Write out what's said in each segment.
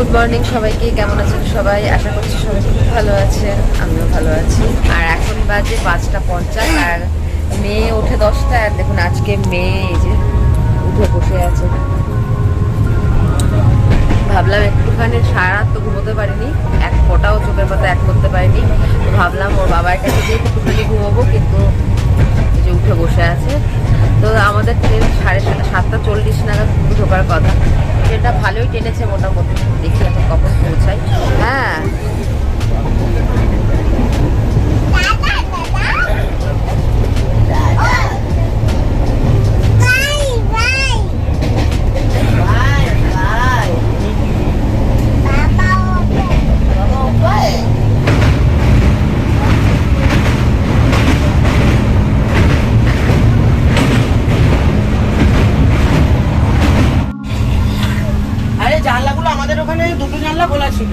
Good morning সবাইকে, কেমন আছেন সবাই? আশা করছি সবাই খুব ভালো আছে আমিও ভালো আছি। আর এখন বাজে পাঁচটা পঞ্চাশ, আর মেয়ে ওঠে দশটা আর দেখুন আজকে মেয়ে এই যে উঠে বসে আছে। ভাবলাম একটুখানি সারা রাত তো ঘুমোতে পারিনি, এক ফোটাও চোখের পাতা এক করতে পারিনি। ভাবলাম ওর বাবার কাছে গিয়ে আমাদের ট্রেন সাড়ে সাড়ে সাতটা চল্লিশ নাগাদ ঢোকার কথা। ট্রেনটা ভালোই টেনেছে মোটামুটি। দেখি এখন কখন পৌঁছাই হ্যাঁ জানলাগুলো আমাদের ওখানে দুটো জানলা খোলা ছিল।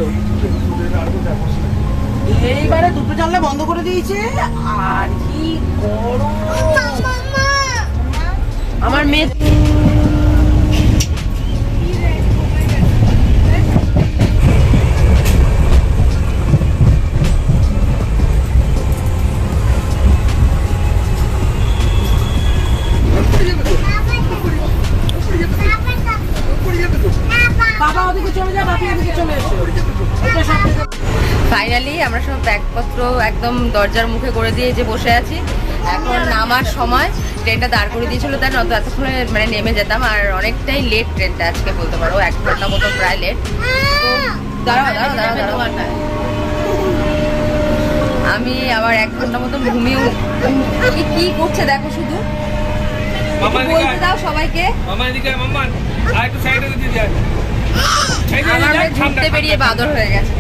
এইবারে দুটো জানলা বন্ধ করে দিয়েছে। আর কি গরম। আমার মেয়ে ফাইনালি আমরা সব ব্যাগপত্র একদম দরজার মুখে করে দিয়ে যে বসে আছি। এখন নামার সময়। ট্রেনটা দাঁড় করে দিয়েছিল তার নয়তো এতক্ষণে মানে নেমে যেতাম আর অনেকটাই লেট ট্রেনটা আজকে বলতে পারো এক ঘণ্টা মতো প্রায় লেট দাঁড়াও দাঁড়াও দাঁড়াও দাঁড়াও। আমি আবার এক ঘণ্টা মতো ঘুমিয়ে কি করছে দেখো শুধু? বলতে দাও সবাইকে। আমার ঘুরতে বেরিয়ে বাদর হয়ে গেছে।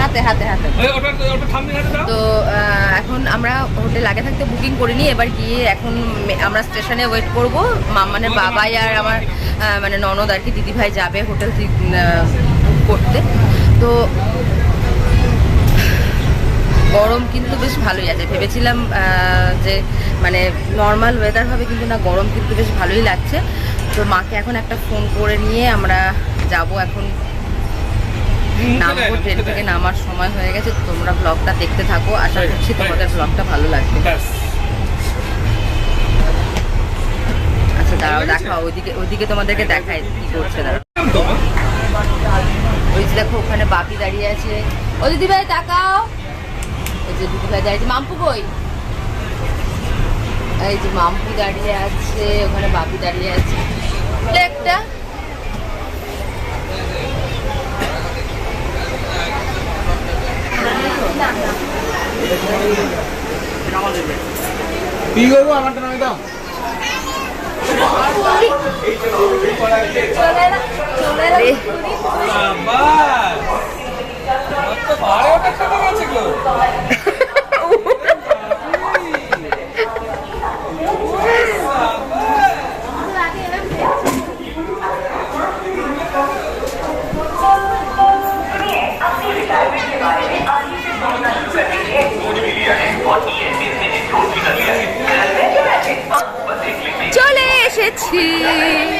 হাতে হাতে হাতে। তো এখন আমরা হোটেল আগে থাকতে বুকিং করিনি এবার গিয়ে এখন আমরা স্টেশনে ওয়েট করব। মানে বাবাই আর আমার মানে ননদ আর কি দিদিভাই যাবে হোটেল করতে। তো গরম কিন্তু বেশ ভালোই আছে। ভেবেছিলাম যে মানে নর্মাল ওয়েদার হবে কিন্তু না গরম কিন্তু বেশ ভালোই লাগছে। তো মাকে এখন একটা ফোন করে নিয়ে আমরা যাব এখন নামবো ট্রেন থেকে নামার সময় হয়ে গেছে তোমরা ব্লগটা দেখতে থাকো। আশা করছি তোমাদের ব্লগটা ভালো লাগবে। আচ্ছা দাঁড়াও দেখাও ওইদিকে ওইদিকে তোমাদেরকে দেখাই কি করছে দাঁড়াও। ওই যে দেখো ওখানে বাপি দাঁড়িয়ে আছে। ও দিদি ভাই তাকাও। এই যে দিদি ভাই দাঁড়িয়ে মাম্পু কই? এই যে মাম্পু দাঁড়িয়ে আছে ওখানে বাপি দাঁড়িয়ে আছে। একটা কি করব? আমারটা নামে দাও। চলে 听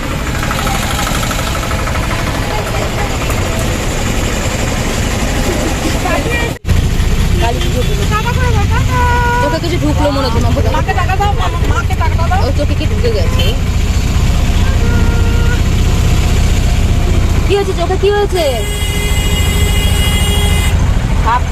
কি হয়েছে চোখে? কি হয়েছে? হাত